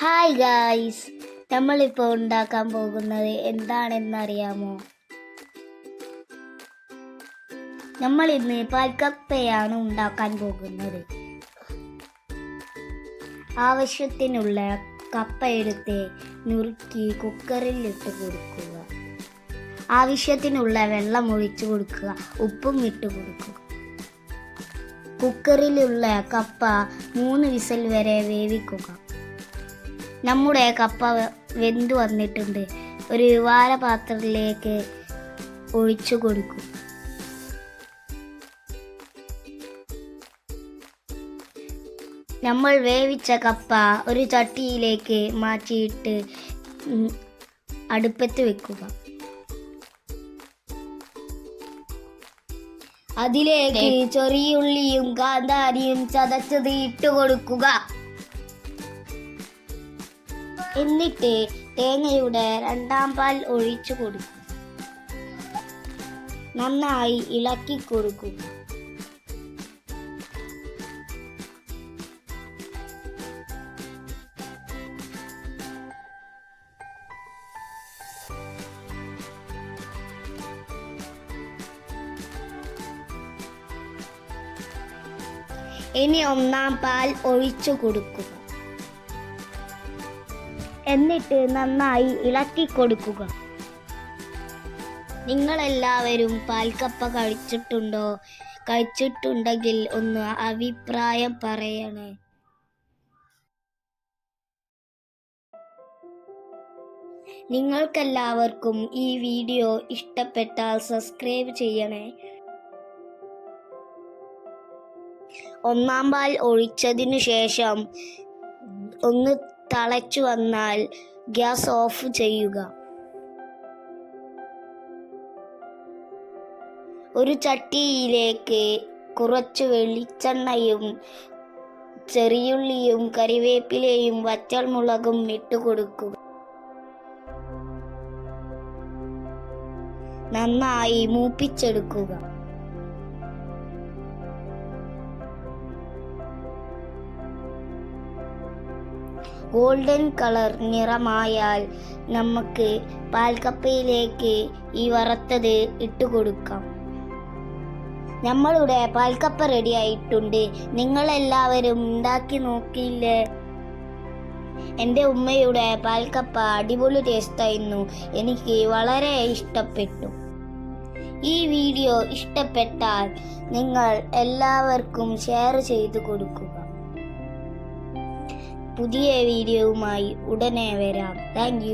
Hi guys നമ്മളിപ്പോൾ ഉണ്ടാക്കാൻ പോകുന്നത് എന്താണെന്നറിയാമോ? നമ്മൾ ഇന്ന് പാൽക്കപ്പയാണ് ഉണ്ടാക്കാൻ പോകുന്നത്. ആവശ്യത്തിനുള്ള കപ്പ എടുത്ത് നുറുക്കി കുക്കറിൽ ഇട്ട് കൊടുക്കുക. ആവശ്യത്തിനുള്ള വെള്ളം ഒഴിച്ചു കൊടുക്കുക. ഉപ്പും ഇട്ട് കൊടുക്കുക. കുക്കറിലുള്ള കപ്പ മൂന്ന് വിസൽ വരെ വേവിക്കുക. നമ്മുടെ കപ്പ വെന്തു വന്നിട്ടുണ്ട്. ഒരു വാരപാത്രത്തിലേക്ക് ഒഴിച്ചു കൊടുക്കും. നമ്മൾ വേവിച്ച കപ്പ ഒരു ചട്ടിയിലേക്ക് മാറ്റിയിട്ട് അടുപ്പത്ത് വെക്കുക. അതിലേക്ക് ചെറിയുള്ളിയും കാന്താരിയും ചതച്ചത് ഇട്ട് കൊടുക്കുക. എന്നിട്ട് തേങ്ങയുടെ രണ്ടാം പാൽ ഒഴിച്ചു കൊടുക്കും. നന്നായി ഇളക്കി കൊടുക്കുക ഇനി ഒന്നാം പാൽ ഒഴിച്ചു കൊടുക്കുക എന്നിട്ട് നന്നായി ഇളക്കി കൊടുക്കുക നിങ്ങൾ നിങ്ങളെല്ലാവരും പാൽക്കപ്പ കഴിച്ചിട്ടുണ്ടോ? കഴിച്ചിട്ടുണ്ടെങ്കിൽ ഒന്ന് അഭിപ്രായം പറയണേ. നിങ്ങൾക്കെല്ലാവർക്കും ഈ വീഡിയോ ഇഷ്ടപ്പെട്ടാൽ സബ്സ്ക്രൈബ് ചെയ്യണേ. ഒന്നാം പാൽ ഒഴിച്ചതിനു ശേഷം ഒന്ന് തിളച്ചു വന്നാൽ ഗ്യാസ് ഓഫ് ചെയ്യുക. ഒരു ചട്ടിയിലേക്ക് കുറച്ച് വെളിച്ചെണ്ണയും ചെറിയുള്ളിയും കറിവേപ്പിലയും വറ്റൽമുളകും ഇട്ട് കൊടുക്കുക. നന്നായി മൂപ്പിച്ചെടുക്കുക. ഗോൾഡൻ കളർ നിറമായാൽ നമുക്ക് പാൽക്കപ്പയിലേക്ക് ഈ വറുത്തത് ഇട്ട് കൊടുക്കാം. നമ്മളുടെ പാൽക്കപ്പ റെഡി ആയിട്ടുണ്ട്. നിങ്ങളെല്ലാവരും ഉണ്ടാക്കി നോക്കിയില്ലേ? എന്റെ ഉമ്മയുടെ പാൽക്കപ്പ അടിപൊളി ടേസ്റ്റായിരുന്നു എനിക്ക് വളരെ ഇഷ്ടപ്പെട്ടു. ഈ വീഡിയോ ഇഷ്ടപ്പെട്ടാൽ നിങ്ങൾ എല്ലാവർക്കും ഷെയർ ചെയ്തു കൊടുക്കുക. പുതിയ വീഡിയോവുമായി ഉടനെ വരാം. താങ്ക്